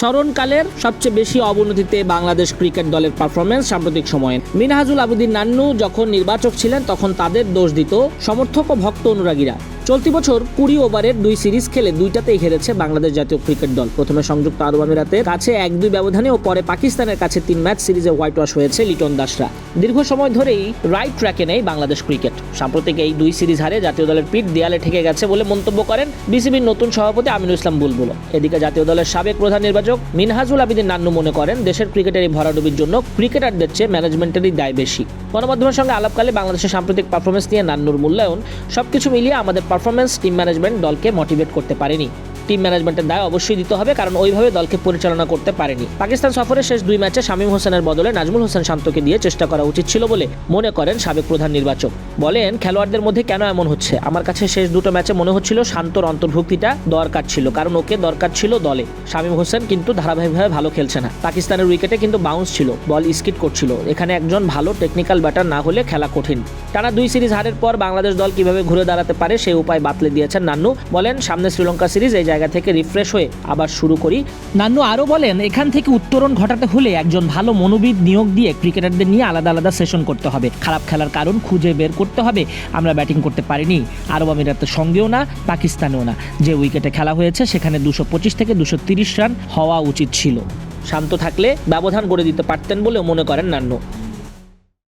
স্মরণকালের সবচেয়ে বেশি অবনতিতে বাংলাদেশ ক্রিকেট দলের পারফরমেন্স সাম্প্রতিক সময়ে। মিনহাজুল আবুদ্দিন নান্নু যখন নির্বাচক ছিলেন, তখন তাদের দোষ দিত সমর্থক ও ভক্ত অনুরাগীরা। চলতি বছর কুড়ি ওভারের দুই সিরিজ খেলে দুইটাতেই হেরেছে বাংলাদেশ জাতীয় ক্রিকেট দল। প্রথমে সংযুক্ত আরব আমিরাতের কাছে এক দুই ব্যবধানে ও পরে পাকিস্তানের কাছে তিন ম্যাচ সিরিজে হোয়াইট ওয়াশ হয়েছে লিটন দাসরা। দীর্ঘ সময় ধরেই রাইট ট্র্যাকে নেই বাংলাদেশ ক্রিকেট। সাম্প্রতিক এই দুই সিরিজ হারে জাতীয় দলের পিঠ দেয়ালে ঠেকে গেছে বলে মন্তব্য করেন বিসিবির নতুন সভাপতি আমিনুল ইসলাম বুলবুল এদিকে জাতীয় দলের সাবেক প্রধান নির্বাচক মিনহাজুল আবিদিন নান্নু মনে করেন, দেশের ক্রিকেটের এই ভরাডুবির জন্য ক্রিকেটারদের চেয়ে ম্যানেজমেন্টেরই দায় বেশি। গণমাধ্যমের সঙ্গে আলাপকালে বাংলাদেশের সাম্প্রতিক পারফরমেন্স নিয়ে নান্নুর মূল্যায়ন, সবকিছু মিলিয়ে আমাদের পারফরমেন্স টিম ম্যানেজমেন্ট দলকে মোটিভেট করতে পারেনি। টিম ম্যানেজমেন্টের দায় অবশ্যই দিতে হবে, কারণ ওইভাবে দলকে পরিচালনা করতে পারেনি। পাকিস্তান সফরের শেষ দুই ম্যাচে শামীম হোসেনের বদলে নাজমুল হোসেন শান্তকে দিয়ে চেষ্টা করা উচিত ছিল বলে মনে করেন সাবেক প্রধান নির্বাচক। বলেন, খেলোয়াড়দের মধ্যে কেন এমন হচ্ছে? আমার কাছে শেষ দুটো ম্যাচে মনে হচ্ছিল শান্তর অন্তর্ভুক্তিটা দরকার ছিল, কারণ ওকে দরকার ছিল দলে। শামীম হোসেন কিন্তু ধারাবাহিকভাবে ভালো খেলছে না। পাকিস্তানের উইকেটে কিন্তু বাউন্স ছিল, বল স্কিট করছিল। এখানে একজন ভালো টেকনিক্যাল ব্যাটার না হলে খেলা কঠিন। টানা দুই সিরিজ হারের পর বাংলাদেশ দল কীভাবে ঘুরে দাঁড়াতে পারে সেই উপায় বাতলে দিয়েছেন নান্নু। বলেন সামনে শ্রীলঙ্কা সিরিজ এই জায়গা থেকে রিফ্রেশ হয়ে আবার শুরু করি। নান্নু আরও বলেন এখান থেকে উত্তরণ ঘটাতে হলে একজন ভালো মনোবিদ নিয়োগ দিয়ে ক্রিকেটারদের নিয়ে আলাদা আলাদা সেশন করতে হবে। খারাপ খেলার কারণ খুঁজে বের করতে হবে। আমরা ব্যাটিং করতে পারিনি। আরব আমিরাতের সঙ্গেও না পাকিস্তানেও না। যে উইকেটে খেলা হয়েছে সেখানে দুশো পঁচিশ থেকে দুশো তিরিশ রান হওয়া উচিত ছিল। শান্ত থাকলে ব্যবধান গড়ে দিতে পারতেন বলেও মনে করেন নান্নু।